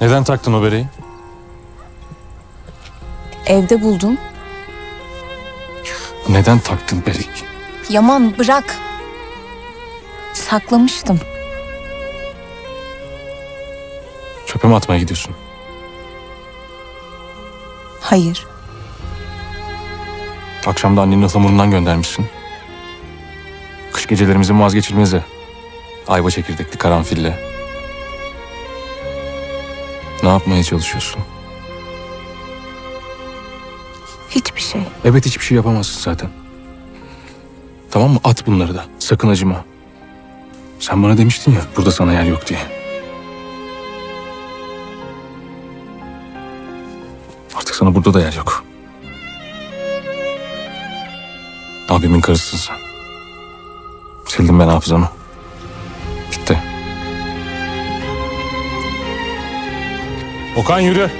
Neden taktın o bereyi? Evde buldum. Neden taktın bereyi? Yaman bırak. Saklamıştım. Çöpe mi atmaya gidiyorsun? Hayır. Akşam da annenin ıhlamurundan göndermişsin. Kış gecelerimizin vazgeçilmezi. Ayva çekirdekli karanfille. Ne yapmaya çalışıyorsun? Hiçbir şey. Evet hiçbir şey yapamazsın zaten. Tamam mı? At bunları da. Sakın acıma. Sen bana demiştin ya burada sana yer yok diye. Artık sana burada da yer yok. Abimin karısısın sen. Sildim ben hafızanı. Okan yürü.